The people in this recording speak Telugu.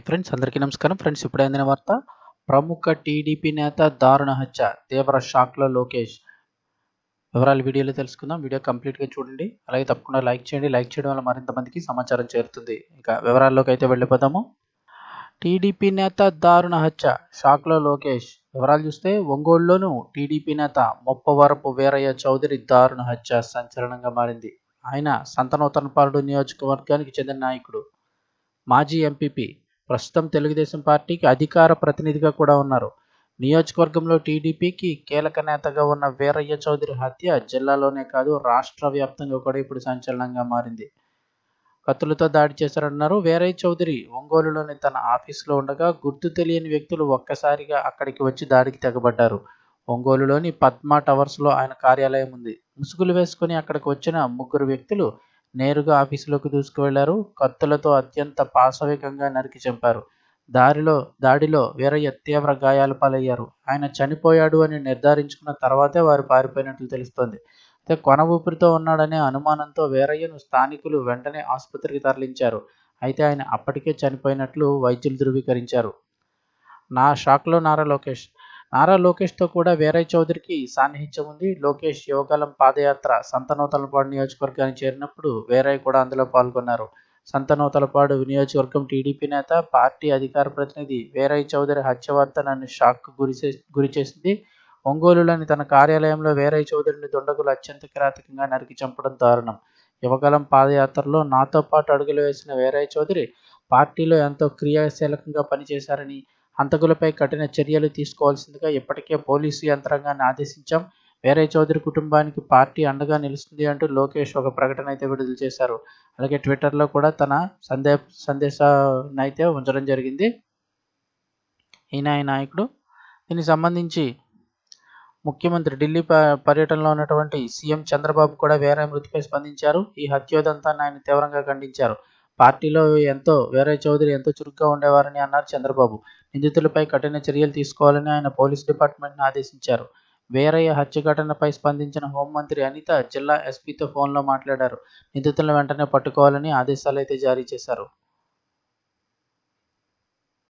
ఫ్రెండ్స్ అందరికీ నమస్కారం. ఫ్రెండ్స్ ఇప్పుడు అందిన వార్త ప్రముఖ టీడీపీ నేత దారుణ హత్య తీవ్ర షాక్లో లోకేష్. వివరాలు వీడియోలో తెలుసుకుందాం. వీడియో కంప్లీట్గా చూడండి. అలాగే తప్పకుండా లైక్ చేయండి. లైక్ చేయడం వల్ల మరింత మందికి సమాచారం చేరుతుంది. ఇక వివరాల్లోకి అయితే వెళ్ళిపోదాము. టీడీపీ నేత దారుణ హత్య షాక్లో లోకేష్. వివరాలు చూస్తే ఒంగోలులోనూ టీడీపీ నేత మొప్పవరపు వీరయ్య చౌదరి దారుణ హత్య సంచలనంగా మారింది. ఆయన సంతనూతనపాడు నియోజకవర్గానికి చెందిన నాయకుడు. మాజీ ఎంపీపీ ప్రస్తుతం తెలుగుదేశం పార్టీకి అధికార ప్రతినిధిగా కూడా ఉన్నారు. నియోజకవర్గంలో టీడీపీకి కీలక నేతగా ఉన్న వీరయ్య చౌదరి హత్య జిల్లాలోనే కాదు రాష్ట్ర వ్యాప్తంగా కూడా ఇప్పుడు సంచలనంగా మారింది. కత్తులతో దాడి చేశారన్నారు వీరయ్య చౌదరి. ఒంగోలులోని తన ఆఫీసులో ఉండగా గుర్తు తెలియని వ్యక్తులు ఒక్కసారిగా అక్కడికి వచ్చి దాడికి తెగబడ్డారు. ఒంగోలులోని పద్మా టవర్స్లో ఆయన కార్యాలయం ఉంది. ముసుగులు వేసుకుని అక్కడికి వచ్చిన ముగ్గురు వ్యక్తులు నేరుగా ఆఫీసులోకి దూసుకువెళ్ళారు. కత్తులతో అత్యంత పాశవికంగా నరికి చంపారు. దారిలో దాడిలో వీరయ్య తీవ్ర గాయాల పాలయ్యారు. ఆయన చనిపోయాడు అని నిర్ధారించుకున్న తర్వాతే వారు పారిపోయినట్లు తెలుస్తోంది. అయితే కొన ఊపిరితో ఉన్నాడనే అనుమానంతో వీరయ్యను స్థానికులు వెంటనే ఆసుపత్రికి తరలించారు. అయితే ఆయన అప్పటికే చనిపోయినట్లు వైద్యులు ధృవీకరించారు. నా షాక్లో నారా లోకేష్. నారా లోకేష్తో కూడా వీరయ్య చౌదరికి సాన్నిహిత్యం ఉంది. లోకేష్ యోగాలం పాదయాత్ర సంతనూతలపాడు నియోజకవర్గానికి చేరినప్పుడు వీరయ్య కూడా అందులో పాల్గొన్నారు. సంతనూతలపాడు నియోజకవర్గం టీడీపీ నేత పార్టీ అధికార ప్రతినిధి వేరై చౌదరి హత్య వార్త నన్ను షాక్ గురిచే గురి చేసింది. ఒంగోలులోని తన కార్యాలయంలో వేరై చౌదరిని దుండగులు అత్యంత కిరాతకంగా నరికి చంపడం దారుణం. యువగలం పాదయాత్రలో నాతో పాటు అడుగులు వేసిన వేరై చౌదరి పార్టీలో ఎంతో క్రియాశీలకంగా పనిచేశారని హంతకులపై కఠిన చర్యలు తీసుకోవాల్సిందిగా ఇప్పటికే పోలీసు యంత్రాంగాన్ని ఆదేశించాం. వేరే చౌదరి కుటుంబానికి పార్టీ అండగా నిలుస్తుంది అంటూ లోకేష్ ఒక ప్రకటన అయితే విడుదల చేశారు. అలాగే ట్విట్టర్లో కూడా తన సందే సందేశాన్ని అయితే ఉంచడం జరిగింది. ఈయన నాయకుడు. దీనికి సంబంధించి ముఖ్యమంత్రి ఢిల్లీ పర్యటనలో ఉన్నటువంటి సీఎం చంద్రబాబు కూడా వేరే మృతిపై స్పందించారు. ఈ హత్యోదంతాన్ని ఆయన తీవ్రంగా ఖండించారు. పార్టీలో ఎంతో వేరే చౌదరి ఎంతో చురుగ్గా ఉండేవారని అన్నారు చంద్రబాబు. నిందితులపై కఠిన చర్యలు తీసుకోవాలని ఆయన పోలీస్ డిపార్ట్మెంట్ను ఆదేశించారు. వేరయ్య హత్య ఘటనపై స్పందించిన హోంమంత్రి అనిత జిల్లా ఎస్పీతో ఫోన్లో మాట్లాడారు. నిందితులను వెంటనే పట్టుకోవాలని ఆదేశాలు అయితే జారీ చేశారు.